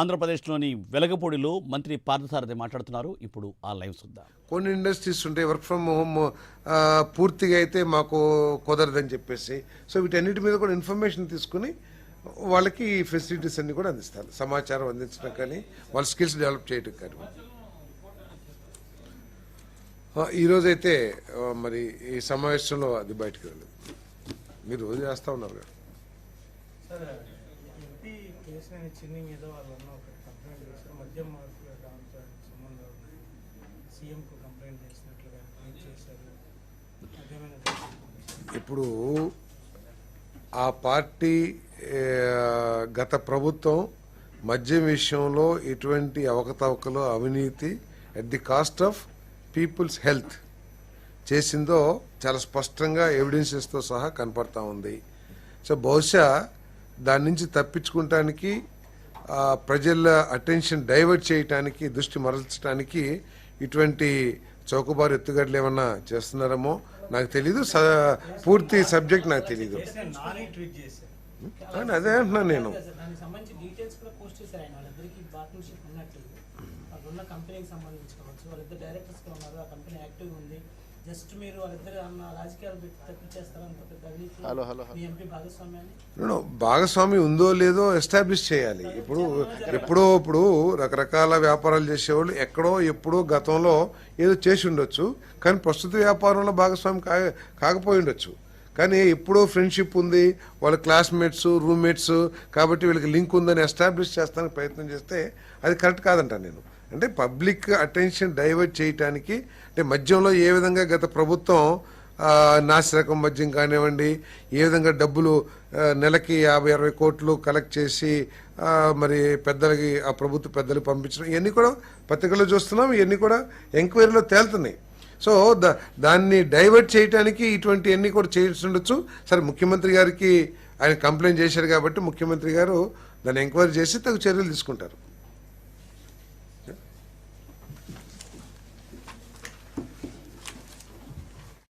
ఆంధ్రప్రదేశ్లోని వెలగపూడిలో మంత్రి పార్థసారథి మాట్లాడుతున్నారు. ఇప్పుడు ఆ లైవ్ చూద్దాం. కొన్ని ఇండస్ట్రీస్ ఉంటాయి వర్క్ ఫ్రమ్ హోమ్ పూర్తిగా అయితే మాకు కుదరదని చెప్పేసి. సో వీటన్నిటి మీద కూడా ఇన్ఫర్మేషన్ తీసుకుని వాళ్ళకి ఫెసిలిటీస్ అన్ని కూడా అందిస్తారు. సమాచారం అందించడం కానీ వాళ్ళ స్కిల్స్ డెవలప్ చేయడం కానీ. ఈరోజైతే మరి ఈ సమావేశంలో అది బయటకు వెళ్ళదు. మీరు రోజు చేస్తూ ఉన్నారు కదా. సార్ ఎంపీ కేసుని చిన్ని మీద వాళ్ళన్న ఒక కంప్లైంట్ చేశారు. మద్యం మార్పుల దాంతో సంబంధాలు ఉన్నాయి సీఎంకు కంప్లైంట్ చేసినట్లుగా ట్వీట్ చేశారు? ఇప్పుడు ఆ పార్టీ గత ప్రభుత్వం మద్యం విషయంలో ఎటువంటి అవకతవకలు అవినీతి at the cost of people's health చేసిందో చాలా స్పష్టంగా ఎవిడెన్సెస్తో సహా కనపడతా ఉంది. సో బహుశా దాని నుంచి తప్పించుకుంటానికి ప్రజల అటెన్షన్ డైవర్ట్ చేయటానికి దృష్టి మరల్చడానికి ఇటువంటి చౌకబారు ఎత్తుగడలు ఏమన్నా చేస్తున్నారేమో నాకు తెలీదు. పూర్తి సబ్జెక్ట్ నాకు తెలీదు. అదే అంటున్నాను నేను. కంపెనీకి సంబంధించి వాళ్ళిద్దరు డైరెక్టర్స్ ఉన్నారు ఆ కంపెనీ యాక్టివ్ ఉంది. జస్ట్ మీరు వాళ్ళిద్దరు రాజకీయాలు పెట్టి తప్పించేస్తారంత పెద్ద అవినీతి. మీ ఎంపీ భాగస్వామ్యాన్ని? నేను భాగస్వామి ఉందో లేదో ఎస్టాబ్లిష్ చేయాలి. ఇప్పుడు ఎప్పుడో ఇప్పుడు రకరకాల వ్యాపారాలు చేసేవాళ్ళు ఎక్కడో ఎప్పుడో గతంలో ఏదో చేసి ఉండొచ్చు కానీ ప్రస్తుత వ్యాపారంలో భాగస్వామి కా కాకపోయి ఉండొచ్చు. కానీ ఎప్పుడో ఫ్రెండ్షిప్ ఉంది వాళ్ళ క్లాస్మేట్స్ రూమ్మేట్స్ కాబట్టి వీళ్ళకి లింక్ ఉందని ఎస్టాబ్లిష్ చేస్తానికి ప్రయత్నం చేస్తే అది కరెక్ట్ కాదంట నేను. అంటే పబ్లిక్ అటెన్షన్ డైవర్ట్ చేయటానికి అంటే మద్యంలో ఏ విధంగా గత ప్రభుత్వం నాసిరకం మద్యం కానివ్వండి ఏ విధంగా డబ్బులు నెలకి యాభై అరవై కోట్లు కలెక్ట్ చేసి మరి పెద్దలకి ఆ ప్రభుత్వ పెద్దలు పంపించడం ఇవన్నీ కూడా పత్రికల్లో చూస్తున్నాం ఇవన్నీ కూడా ఎంక్వైరీలో తేలుతున్నాయి. సో దా దాన్ని డైవర్ట్ చేయడానికి ఇటువంటివన్నీ కూడా చేయాల్సి ఉండొచ్చు. సరే ముఖ్యమంత్రి గారికి ఆయన కంప్లైంట్ చేశారు కాబట్టి ముఖ్యమంత్రి గారు దాన్ని ఎంక్వైరీ చేసి తగు చర్యలు తీసుకుంటారు.